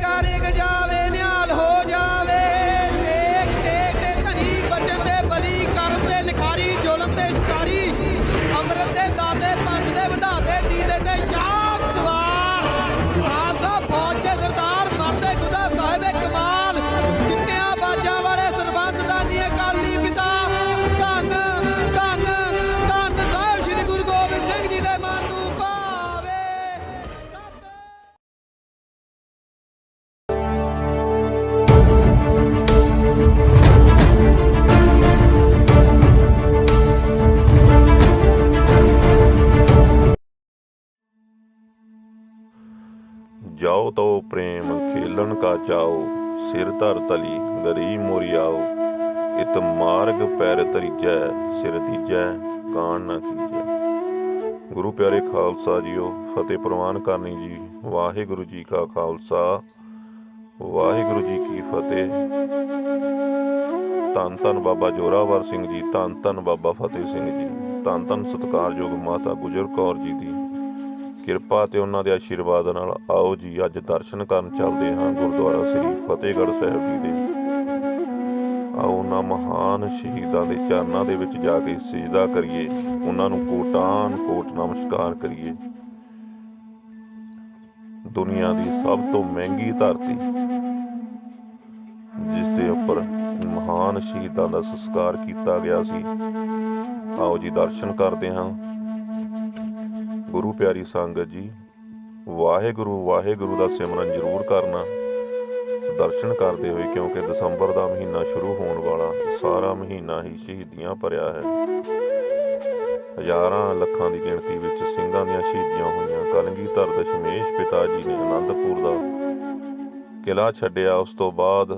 got it. ਜਾਓ ਤੋ ਪ੍ਰੇਮ ਖੇਲਣ ਕਾ ਚਾਓ, ਸਿਰ ਧਰ ਤਲੀ ਗਰੀ ਮੋਰੀ ਆਓ। ਇਤ ਮਾਰਗ ਪੈਰ ਤਰੀਜੈ ਸਿਰ ਦੀਜੈ ਕਾਣ ਨਾ ਕੀਜੈ। ਗੁਰੂ ਪਿਆਰੇ ਖਾਲਸਾ ਜੀਓ, ਫਤਿਹ ਪ੍ਰਵਾਨ ਕਰਨੀ ਜੀ। ਵਾਹਿਗੁਰੂ ਜੀ ਕਾ ਖਾਲਸਾ, ਵਾਹਿਗੁਰੂ ਜੀ ਕੀ ਫਤਿਹ। ਧੰਨ ਧੰਨ ਬਾਬਾ ਜੋਰਾਵਰ ਸਿੰਘ ਜੀ, ਧੰਨ ਧੰਨ ਬਾਬਾ ਫਤਿਹ ਸਿੰਘ ਜੀ। ਧੰਨ ਧੰਨ ਸਤਿਕਾਰਯੋਗ ਮਾਤਾ ਗੁਜਰ ਕੌਰ ਜੀ ਦੀ ਕਿਰਪਾ ਤੇ ਉਹਨਾਂ ਦੇ ਆਸ਼ੀਰਵਾਦ ਨਾਲ ਆਓ ਜੀ, ਅੱਜ ਦਰਸ਼ਨ ਕਰਨ ਚੱਲਦੇ ਹਾਂ ਗੁਰਦੁਆਰਾ ਸ੍ਰੀ ਫਤਿਹਗੜ੍ਹ ਸਾਹਿਬ ਜੀ ਦੇ। ਆਓ ਉਹਨਾਂ ਮਹਾਨ ਸ਼ਹੀਦਾਂ ਦੇ ਚਰਨਾਂ ਦੇ ਵਿੱਚ ਜਾ ਕੇ ਸਜਦਾ ਕਰੀਏ, ਉਹਨਾਂ ਨੂੰ ਕੋਟਾਨ ਕੋਟ ਨਮਸਕਾਰ ਕਰੀਏ। ਦੁਨੀਆ ਦੀ ਸਭ ਤੋਂ ਮਹਿੰਗੀ ਧਰਤੀ, ਜਿਸ ਦੇ ਉੱਪਰ ਮਹਾਨ ਸ਼ਹੀਦਾਂ ਦਾ ਸੰਸਕਾਰ ਕੀਤਾ ਗਿਆ ਸੀ। ਆਓ ਜੀ, ਦਰਸ਼ਨ ਕਰਦੇ ਹਾਂ। ਗੁਰੂ ਪਿਆਰੀ ਸੰਗਤ ਜੀ, ਵਾਹਿਗੁਰੂ ਵਾਹਿਗੁਰੂ ਦਾ ਸਿਮਰਨ ਜ਼ਰੂਰ ਕਰਨਾ। ਦਰਸ਼ਨ ਕਰਦੇ ਹੋਏ ਕਿਉਂਕਿ ਦਸੰਬਰ ਦਾ ਮਹੀਨਾ ਸ਼ੁਰੂ ਹੋਣ ਵਾਲਾ, ਸਾਰਾ ਮਹੀਨਾ ਹੀ ਸ਼ਹੀਦੀਆਂ ਭਰਿਆ ਹੈ। ਹਜ਼ਾਰਾਂ ਲੱਖਾਂ ਦੀ ਗਿਣਤੀ ਵਿੱਚ ਸਿੰਘਾਂ ਦੀਆਂ ਸ਼ਹੀਦੀਆਂ ਹੋਈਆਂ। ਕਲਗੀਧਰ ਦਸ਼ਮੇਸ਼ ਪਿਤਾ ਜੀ ਨੇ ਅਨੰਦਪੁਰ ਦਾ ਕਿਲਾ ਛੱਡਿਆ। ਉਸ ਤੋਂ ਬਾਅਦ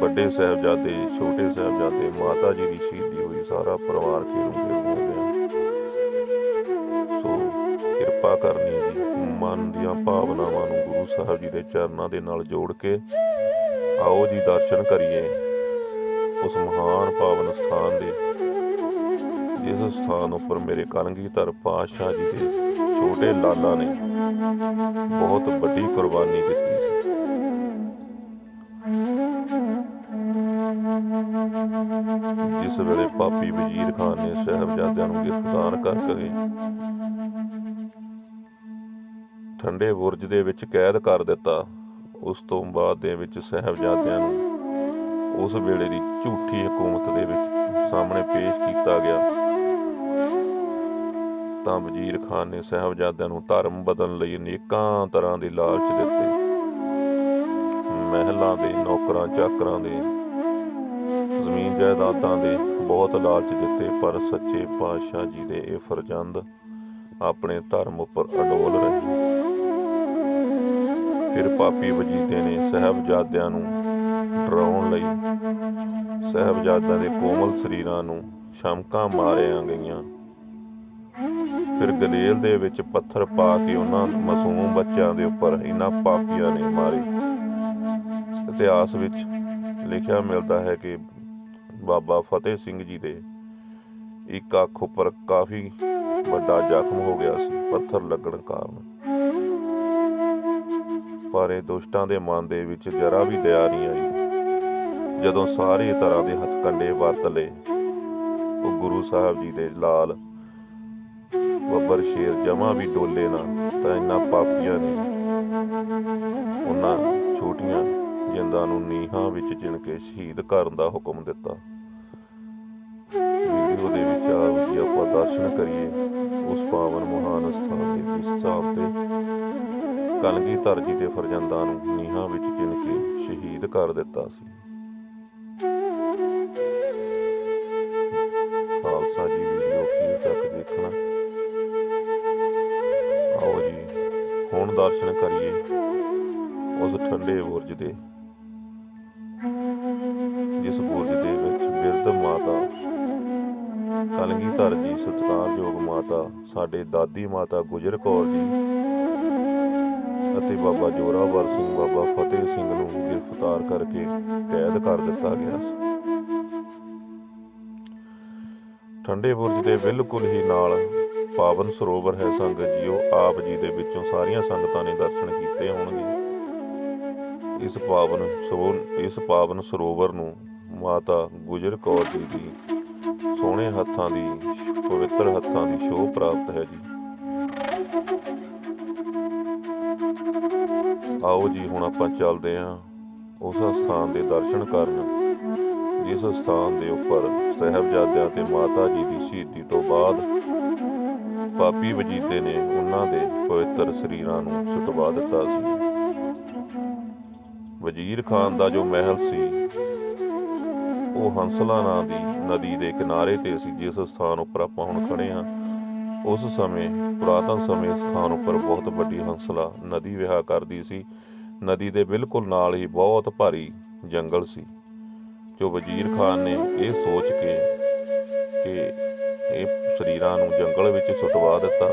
ਵੱਡੇ ਸਾਹਿਬਜ਼ਾਦੇ, ਛੋਟੇ ਸਾਹਿਬਜ਼ਾਦੇ ਮਾਤਾ ਜੀ ਦੀ ਸ਼ਹੀਦੀ ਹੋਈ। ਸਾਰਾ ਪਰਿਵਾਰ ਖੇਰੂ ਖੇਰੂ ਕਿਰਪਾ ਕਰਨੀ ਜੀ। ਮਨ ਦੀਆਂ ਭਾਵਨਾਵਾਂ ਨੂੰ ਗੁਰੂ ਸਾਹਿਬ ਜੀ ਦੇ ਚਰਨਾਂ ਦੇ ਨਾਲ ਜੋੜ ਕੇ ਆਓ ਜੀ, ਦਰਸ਼ਨ ਕਰੀਏ ਉਸ ਮਹਾਨ ਪਾਵਨ ਸਥਾਨ ਦੇ। ਜਿਸ ਸਥਾਨ ਉੱਪਰ ਮੇਰੇ ਕਲਗੀਧਰ ਪਾਤਸ਼ਾਹ ਜੀ ਦੇ ਛੋਟੇ ਲਾਲਾ ਨੇ ਬਹੁਤ ਵੱਡੀ ਕੁਰਬਾਨੀ ਦਿੱਤੀ ਸੀ। ਜਿਸ ਵੇਲੇ ਪਾਪੀ ਵਜ਼ੀਰ ਖਾਨ ਨੇ ਸਾਹਿਬਜ਼ਾਦਿਆਂ ਨੂੰ ਗ੍ਰਿਫਤਾਰ ਕਰਕੇ ਠੰਡੇ ਬੁਰਜ ਦੇ ਵਿੱਚ ਕੈਦ ਕਰ ਦਿੱਤਾ। ਉਸ ਤੋਂ ਬਾਅਦ ਦੇ ਵਿੱਚ ਸਾਹਿਬਜ਼ਾਦਿਆਂ ਨੂੰ ਉਸ ਵੇਲੇ ਦੀ ਝੂਠੀ ਹਕੂਮਤ ਦੇ ਵਿੱਚ ਸਾਹਮਣੇ ਪੇਸ਼ ਕੀਤਾ ਗਿਆ। ਤਾਂ ਵਜ਼ੀਰ ਖਾਨ ਨੇ ਸਾਹਿਬਜ਼ਾਦਿਆਂ ਨੂੰ ਧਰਮ ਬਦਲਣ ਲਈ ਅਨੇਕਾਂ ਤਰ੍ਹਾਂ ਦੇ ਲਾਲਚ ਦਿੱਤੇ। ਮਹਿਲਾਂ ਦੇ, ਨੌਕਰਾਂ, ਚਾਕਰਾਂ ਦੇ, ਜ਼ਮੀਨ ਜਾਇਦਾਦਾਂ ਦੇ ਬਹੁਤ ਲਾਲਚ ਦਿੱਤੇ, ਪਰ ਸੱਚੇ ਪਾਤਸ਼ਾਹ ਜੀ ਦੇ ਇਹ ਫਰਜ਼ੰਦ ਆਪਣੇ ਧਰਮ ਉੱਪਰ ਅਡੋਲ ਰਹੇ। ਫਿਰ ਪਾਪੀ ਵਜੀਦੇ ਨੇ ਸਹਿਬਜ਼ਾਦਿਆਂ ਨੂੰ ਡਰਾਉਣ ਲਈ। ਸਹਿਬਜ਼ਾਦਿਆਂ ਦੇ ਕੋਮਲ ਸਰੀਰਾਂ ਨੂੰ ਸ਼ਮਕਾਂ ਮਾਰਿਆ ਗਈਆਂ। ਫਿਰ ਗਲੇਲ ਦੇ ਵਿੱਚ ਪੱਥਰ ਪਾ ਕੇ ਉਹਨਾਂ ਮਾਸੂਮ ਬੱਚਿਆਂ ਦੇ ਉੱਪਰ ਇਹਨਾਂ ਪਾਪੀਆਂ ਨੇ ਮਾਰੀ। ਇਤਿਹਾਸ ਵਿੱਚ ਲਿਖਿਆ ਮਿਲਦਾ ਹੈ ਕਿ ਬਾਬਾ ਫਤਿਹ ਸਿੰਘ ਜੀ ਦੇ ਇੱਕ ਅੱਖ ਉੱਪਰ ਕਾਫੀ ਵੱਡਾ ਜ਼ਖਮ ਹੋ ਗਿਆ ਸੀ, ਪੱਥਰ ਲੱਗਣ ਕਾਰਨ। ਪਰ ਇਹ ਦੁਸ਼ਟਾਂ ਦੇ ਮਨ ਦੇ ਵਿੱਚ ਜਰਾ ਵੀ ਦਇਆ ਨਹੀਂ ਆਈ। ਜਦੋਂ ਸਾਰੇ ਤਰ੍ਹਾਂ ਦੇ ਹੱਥਕੰਡੇ ਵਰਤ ਲਏ, ਉਹ ਗੁਰੂ ਸਾਹਿਬ ਜੀ ਦੇ ਲਾਲ ਬੱਬਰ ਸ਼ੇਰ ਜਮਾ ਵੀ ਡੋਲੇ ਨਾ, ਤਾਂ ਇਹਨਾਂ ਪਾਪੀਆਂ ਨੇ। ਉਹਨਾਂ ਛੋਟੀਆਂ ਜਿੰਦਾਂ ਨੂੰ ਨੀਹਾਂ ਵਿੱਚ ਚਿਣ ਕੇ ਸ਼ਹੀਦ ਕਰਨ ਦਾ ਹੁਕਮ ਦਿੱਤਾ। ਵੀਡੀਓ ਦੇ ਵਿੱਚ ਆਓ ਜੀ ਆਪਾਂ ਦਰਸ਼ਨ ਕਰੀਏ, ਉਸ ਪਾਵਨ ਮਹਾਨ ਸਥਾਨ ਦੇ ਜਿਸ ਸਥਾਨ ਤੇ ਕਲਗੀਧਰ ਜੀ ਦੇ ਫਰਜ਼ੰਦਾਂ ਨੂੰ ਨੀਹਾਂ ਵਿੱਚ ਚਿਣ ਕੇ ਸ਼ਹੀਦ ਕਰ ਦਿੱਤਾ ਸੀ। ਖਾਲਸਾ ਜੀ ਵੀਡੀਓ ਕੀ ਤੱਕ ਦੇਖਣਾ। ਆਓ ਜੀ, ਹੁਣ ਦਰਸ਼ਨ ਕਰੀਏ ਉਸ ਠੰਡੇ ਬੁਰਜ ਦੇ। ਜਿਸ ਬੁਰਜ ਦੇ ਵਿੱਚ ਬਿਰਧ ਮਾਤਾ ਕਲਗੀਧਰ ਜੀ ਸਤਿਕਾਰਯੋਗ ਮਾਤਾ, ਸਾਡੇ ਦਾਦੀ ਮਾਤਾ ਗੁਜਰ ਕੌਰ ਜੀ ਅਤੇ ਬਾਬਾ ਜੋਰਾਵਰ ਸਿੰਘ, ਬਾਬਾ ਫਤਿਹ ਸਿੰਘ ਨੂੰ ਗ੍ਰਿਫਤਾਰ ਕਰਕੇ ਕੈਦ ਕਰ ਦਿੱਤਾ ਗਿਆ ਠੰਡੇ ਬੁਰਜ ਦੇ ਬਿਲਕੁਲ ਹੀ ਨਾਲ ਪਾਵਨ ਸਰੋਵਰ ਹੈ ਸੰਗਤ ਜੀਓ ਆਪ ਜੀ ਦੇ ਵਿੱਚੋਂ ਸਾਰੀਆਂ ਸੰਗਤਾਂ ਨੇ ਦਰਸ਼ਨ ਕੀਤੇ ਹੋਣਗੇ। ਇਸ ਪਾਵਨ ਸਰੋਵਰ ਇਸ ਪਾਵਨ ਸਰੋਵਰ ਨੂੰ ਮਾਤਾ ਗੁਜਰ ਕੌਰ ਜੀ ਦੀ ਸੋਹਣੇ ਹੱਥਾਂ ਦੀ, ਪਵਿੱਤਰ ਹੱਥਾਂ ਦੀ ਸ਼ੋਭ ਪ੍ਰਾਪਤ ਹੈ ਜੀ। ਆਓ ਜੀ, ਹੁਣ ਆਪਾਂ ਚੱਲਦੇ ਹਾਂ ਉਸ ਸਥਾਨ ਦੇ ਦਰਸ਼ਨ ਕਰਨ। ਜਿਸ ਸਥਾਨ ਦੇ ਉੱਪਰ ਸਹਿਬਜ਼ਾਦਿਆਂ ਤੇ ਮਾਤਾ ਜੀ ਦੀ ਸ਼ਹੀਦੀ ਤੋਂ ਬਾਅਦ ਪਾਪੀ ਵਜੀਦੇ ਨੇ ਉਹਨਾਂ ਦੇ ਪਵਿੱਤਰ ਸਰੀਰਾਂ ਨੂੰ ਸੁਟਵਾ ਦਿੱਤਾ ਸੀ। ਵਜ਼ੀਰ ਖਾਨ ਦਾ ਜੋ ਮਹਿਲ ਸੀ, ਉਹ ਹੰਸਲਾ ਨਾਂ ਦੀ ਨਦੀ ਦੇ ਕਿਨਾਰੇ ਤੇ ਸੀ, ਜਿਸ ਸਥਾਨ ਉੱਪਰ ਆਪਾਂ ਹੁਣ ਖੜੇ ਹਾਂ। ਉਸ ਸਮੇਂ ਪੁਰਾਤਨ ਸਮੇਂ ਸਥਾਨ ਉੱਪਰ ਬਹੁਤ ਵੱਡੀ ਹੰਸਲਾ ਨਦੀ ਵਿਹਾ ਕਰਦੀ ਸੀ। ਨਦੀ ਦੇ ਬਿਲਕੁਲ ਨਾਲ ਹੀ ਬਹੁਤ ਭਾਰੀ ਜੰਗਲ ਸੀ। ਜੋ ਵਜ਼ੀਰ ਖਾਨ ਨੇ ਇਹ ਸੋਚ ਕੇ ਕਿ ਇਹ ਸਰੀਰਾਂ ਨੂੰ ਜੰਗਲ ਵਿੱਚ ਸੁੱਟਵਾ ਦਿੱਤਾ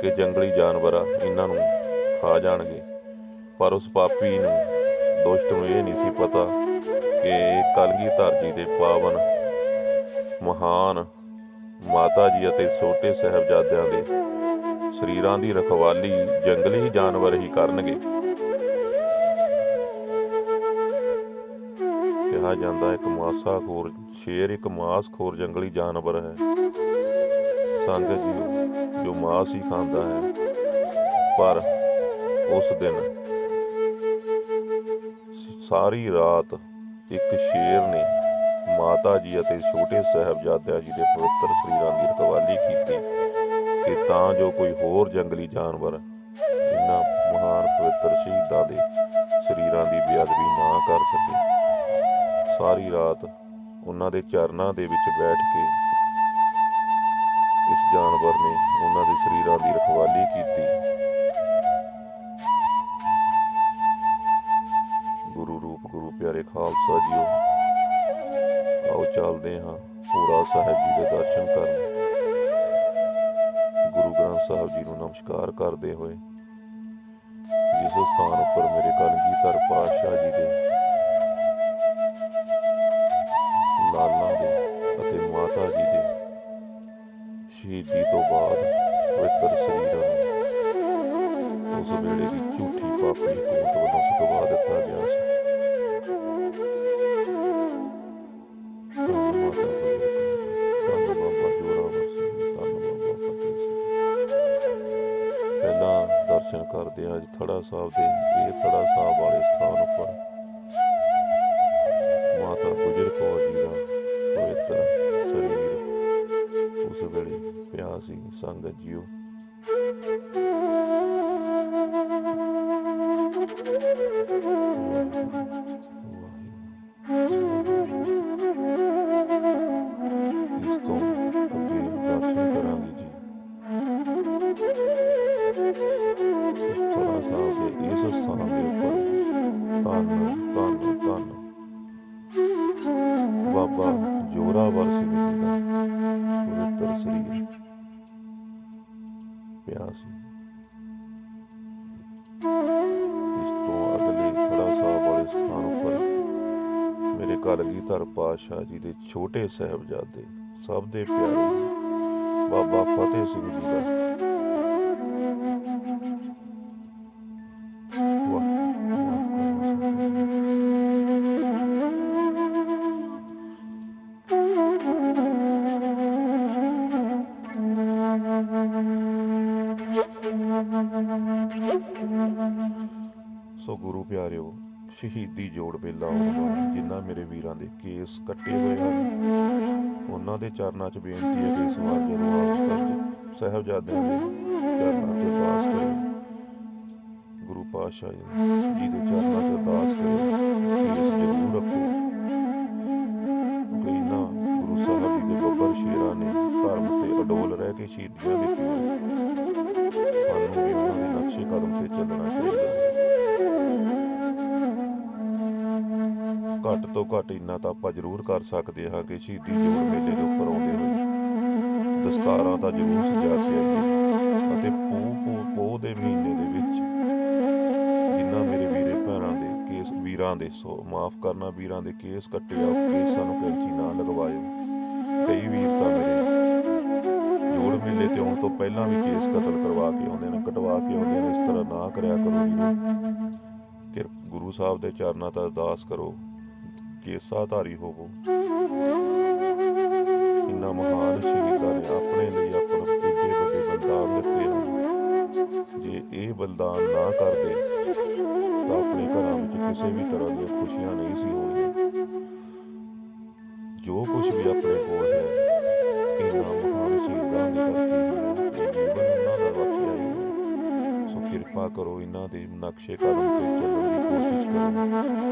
ਕਿ ਜੰਗਲੀ ਜਾਨਵਰ ਇਹਨਾਂ ਨੂੰ ਖਾ ਜਾਣਗੇ। ਪਰ ਉਸ ਪਾਪੀ ਨੂੰ ਦੋਸ਼ਟ ਨੂੰ ਇਹ ਨਹੀਂ ਸੀ ਪਤਾ ਕਿ ਇਹ ਕਲਗੀਧਰ ਜੀ ਦੇ ਪਾਵਨ ਮਹਾਨ ਮਾਤਾ ਜੀ ਅਤੇ ਛੋਟੇ ਸਾਹਿਬਜ਼ਾਦਿਆਂ ਦੇ ਸਰੀਰਾਂ ਦੀ ਰਖਵਾਲੀ ਜੰਗਲੀ ਜਾਨਵਰ ਹੀ ਕਰਨਗੇ। ਕਿਹਾ ਜਾਂਦਾ ਇੱਕ ਮਾਸਾਖੋਰ ਸ਼ੇਰ ਇੱਕ ਮਾਸਖੋਰ ਜੰਗਲੀ ਜਾਨਵਰ ਹੈ। ਸੰਗਤ ਜੀ, ਜੋ ਮਾਸ ਹੀ ਖਾਂਦਾ ਹੈ, ਪਰ ਉਸ ਦਿਨ ਸਾਰੀ ਰਾਤ ਇੱਕ ਸ਼ੇਰ ਨੇ ਮਾਤਾ ਜੀ ਅਤੇ ਛੋਟੇ ਸਾਹਿਬਜ਼ਾਦਿਆਂ ਜੀ ਦੇ ਪਵਿੱਤਰ ਸਰੀਰਾਂ ਦੀ ਰਖਵਾਲੀ ਕੀਤੀ ਕਿ ਤਾਂ ਜੋ ਕੋਈ ਹੋਰ ਜੰਗਲੀ ਜਾਨਵਰ ਇਹਨਾਂ ਮਹਾਨ ਪਵਿੱਤਰ ਸ਼ਹੀਦਾਂ ਦੇ ਸਰੀਰਾਂ ਦੀ ਬੇਅਦਬੀ ਨਾ ਕਰ ਸਕੇ। ਸਾਰੀ ਰਾਤ ਉਹਨਾਂ ਦੇ ਚਰਨਾਂ ਦੇ ਵਿੱਚ ਬੈਠ ਕੇ ਇਸ ਜਾਨਵਰ ਨੇ ਉਹਨਾਂ ਦੇ ਸਰੀਰਾਂ ਦੀ ਰਖਵਾਲੀ ਕੀਤੀ। ਗੁਰੂ ਰੂਪ, ਗੁਰੂ ਪਿਆਰੇ ਖਾਲਸਾ ਜੀਓ ਆਓ ਚੱਲਦੇ ਹਾਂ ਪੂਰਾ ਸਾਹਿਬ ਜੀ ਦੇ ਦਰਸ਼ਨ ਕਰਨ। ਗੁਰੂ ਗ੍ਰੰਥ ਸਾਹਿਬ ਜੀ ਨੂੰ ਨਮਸਕਾਰ ਕਰਦੇ ਹੋਏ ਜਿਸ ਸਥਾਨ ਉੱਪਰ ਮੇਰੇ ਕਲਗੀਧਰ ਪਾਤਸ਼ਾਹ ਜੀ ਦੇ ਲਾਲਾਂ ਦੇ ਅਤੇ ਮਾਤਾ ਜੀ ਦੇ ਸ਼ਹੀਦੀ ਤੋਂ ਬਾਅਦ ਪਵਿੱਤਰ ਸਰੀਰਾਂ ਨੂੰ ਉਸ ਵੇਲੇ ਦੀ ਝੂਠੀ ਪਾਪੀ ਹਕੂਮਤ ਵੱਲੋਂ ਸੁਟਵਾ ਦਿੱਤਾ ਗਿਆ ਸੀ। ਸਾਹਿਬ ਦੇ ਇਹ ਥੜਾ ਸਾਹਿਬ ਵਾਲੇ ਸਥਾਨ ਉੱਪਰ। ਮਾਤਾ ਗੁਜਰ ਕੌਰ ਜੀ ਦਾ ਪਵਿੱਤਰ ਸਰੀਰ ਉਸ ਵੇਲੇ ਪਿਆ ਸੀ। ਸੰਗਤ ਜੀਓ। ਇਸ ਧੰਨ। ਧੰਨ ਧੰਨ ਬਾਬਾ ਜੋਰਾਵਰ ਸਿੰਘ ਜੀ ਦਾ ਪਵਿੱਤਰ ਸਰੀਰ। ਪਿਆ ਸੀ ਇਸ ਤੋਂ ਅਗਲੇ ਥੜਾ ਸਾਹਿਬ ਵਾਲੇ ਸਥਾਨ ਉੱਪਰ ਮੇਰੇ ਕਲਗੀਧਰ ਪਾਤਸ਼ਾਹ ਜੀ ਦੇ ਛੋਟੇ ਸਾਹਿਬਜ਼ਾਦੇ, ਸਭ ਦੇ ਪਿਆਰੇ ਬਾਬਾ ਫਤਿਹ ਸਿੰਘ ਜੀ ਦਾ ਸ਼ਹੀਦੀ ਜੋੜ ਮੇਲਾ ਆਉਣ ਵਾਲਾ ਜਿਨ੍ਹਾਂ ਮੇਰੇ ਵੀਰਾਂ ਦੇ ਕੇਸ ਕੱਟੇ ਹੋਏ ਹਨ। ਉਹਨਾਂ ਦੇ ਚਰਨਾਂ 'ਚ ਬੇਨਤੀ ਹੈ ਕਿ ਇਸ ਵਾਰ ਜਦੋਂ ਆਪ ਤੱਕ ਸਾਹਿਬਜ਼ਾਦਿਆਂ ਦੇ ਚਰਨਾਂ 'ਚ ਅਰਦਾਸ ਕਰੇ, ਗੁਰੂ ਪਾਤਸ਼ਾਹ ਜੀ ਦੇ ਚਰਨਾਂ 'ਚ ਅਰਦਾਸ ਕਰੇ, ਕੇਸ ਜ਼ਰੂਰ ਰੱਖੋ। ਗੁਰੂ ਸਾਹਿਬ ਜੀ ਦੇ ਬੱਬਰ ਸ਼ੇਰਾਂ ਨੇ ਧਰਮ ਤੇ ਅਡੋਲ ਰਹਿ ਕੇ ਸ਼ਹੀਦੀਆਂ ਦਿੱਤੀਆਂ। ਤੋਂ ਘੱਟ ਇੰਨਾ ਤਾਂ ਆਪਾਂ ਜ਼ਰੂਰ ਕਰ ਸਕਦੇ ਹਾਂ ਕਿ ਸ਼ਹੀਦੀ ਜੋੜ ਮੇਲੇ ਦੇ ਉੱਪਰ ਆਉਂਦੇ ਹੋਏ। ਦਸਤਾਰਾਂ ਤਾਂ ਜ਼ਰੂਰ ਸਜਾ ਕੇ ਆਈਏ, ਅਤੇ ਪੋ ਪੋ ਪੋ ਦੇ ਮਹੀਨੇ ਦੇ ਵਿੱਚ ਜਿਨ੍ਹਾਂ ਮੇਰੇ ਵੀਰੇ ਭੈਣਾਂ ਦੇ ਕੇਸ, ਵੀਰਾਂ ਦੇ ਸੋ, ਮਾਫ ਕਰਨਾ, ਵੀਰਾਂ ਦੇ ਕੇਸ ਕੱਟੇ ਕੇਸਾਂ ਨੂੰ ਕੈਂਚੀ ਨਾ ਲਗਵਾਇਓ। ਕਈ ਵੀਰ ਤਾਂ ਮੇਰੇ ਜੋੜ ਮੇਲੇ ਤੇ ਆਉਣ ਤੋਂ ਪਹਿਲਾਂ ਵੀ ਕੇਸ ਕਤਲ ਕਰਵਾ ਕੇ ਆਉਂਦੇ ਨੇ, ਕਟਵਾ ਕੇ ਆਉਂਦੇ ਨੇ, ਇਸ ਤਰ੍ਹਾਂ ਨਾ ਕਰਿਆ ਕਰੋ ਵੀਰੋ। ਕਿ ਗੁਰੂ ਸਾਹਿਬ ਦੇ ਚਰਨਾਂ ਤਾਂ ਅਰਦਾਸ ਕਰੋ। ਕੇਸਾਧਾਰੀ ਹੋਵੋ। ਇੰਨਾ ਮਹਾਨ ਸ਼ਹੀਦਾਂ ਨੇ ਆਪਣੇ ਲਈ ਆਪਣਾ ਤੀਜੇ ਵੱਡੇ ਬਲਿਦਾਨ ਦਿੱਤੇ ਹਨ। ਜੇ ਇਹ ਬਲਿਦਾਨ ਨਾ ਕਰਦੇ, ਤਾਂ ਆਪਣੇ ਘਰਾਂ ਵਿੱਚ ਕਿਸੇ ਵੀ ਤਰ੍ਹਾਂ ਦੀਆਂ ਖੁਸ਼ੀਆਂ ਨਹੀਂ ਸੀ ਹੋਣੀਆਂ। ਜੋ ਕੁਝ ਵੀ ਆਪਣੇ ਕੋਲ ਹੈ ਇਹਨਾਂ ਮਹਾਨ ਸ਼ਹੀਦਾਂ ਦੀ ਕਰਕੇ ਜੀਵਨ ਉਹਨਾਂ ਦਾ ਬਖਸ਼ਿਆ ਹੈ ਸੋ ਕਿਰਪਾ ਕਰੋ ਇਹਨਾਂ ਦੇ ਨਕਸ਼ੇ ਕਦਮ ਤੇ ਚੱਲਣ ਦੀ ਕੋਸ਼ਿਸ਼ ਕਰੋ।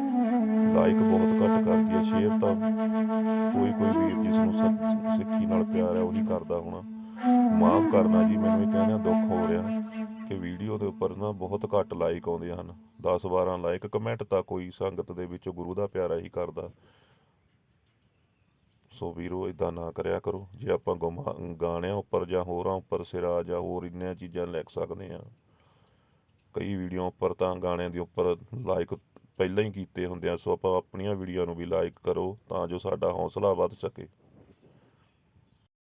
ਲਾਈਕ ਬਹੁਤ ਘੱਟ ਕਰਦੀ ਹੈ ਸ਼ੇਅਰ ਤਾਂ ਕੋਈ ਕੋਈ ਵੀਰ ਜਿਸ ਨੂੰ ਸਿੱਖੀ ਨਾਲ ਪਿਆਰ ਹੈ ਉਹੀ ਕਰਦਾ ਹੋਣਾ। ਮਾਫ ਕਰਨਾ ਜੀ, ਮੈਨੂੰ ਇਹ ਕਹਿੰਦਿਆਂ ਦੁੱਖ ਹੋ ਰਿਹਾ ਕਿ ਵੀਡੀਓ ਦੇ ਉੱਪਰ ਨਾ ਬਹੁਤ ਘੱਟ ਲਾਈਕ ਆਉਂਦੇ ਹਨ। 10 12 ਲਾਈਕ ਕਮੈਂਟ ਤਾਂ ਕੋਈ ਸੰਗਤ ਦੇ ਵਿੱਚ ਗੁਰੂ ਦਾ ਪਿਆਰਾ ਹੀ ਕਰਦਾ। ਸੋ ਵੀਰੋ ਇਦਾਂ ਨਾ ਕਰਿਆ ਕਰੋ। ਜੇ ਆਪਾਂ ਗੁਮਾ- ਗਾਣਿਆਂ ਉੱਪਰ ਜਾਂ ਹੋਰਾਂ ਉੱਪਰ ਸਿਰਾ ਜਾਂ ਹੋਰ ਇੰਨੀਆਂ ਚੀਜ਼ਾਂ ਲਿਖ ਸਕਦੇ ਆ ਕਈ ਵੀਡੀਓ ਉੱਪਰ ਤਾਂ ਗਾਣਿਆਂ ਦੇ ਉੱਪਰ ਲਾਈਕ ਪਹਿਲਾਂ ਹੀ ਕੀਤੇ ਹੁੰਦੇ ਆ, ਸੋ ਆਪਾਂ ਆਪਣੀਆਂ ਵੀਡੀਓ ਨੂੰ ਵੀ ਲਾਈਕ ਕਰੋ ਤਾਂ ਜੋ ਸਾਡਾ ਹੌਸਲਾ ਵੱਧ ਸਕੇ।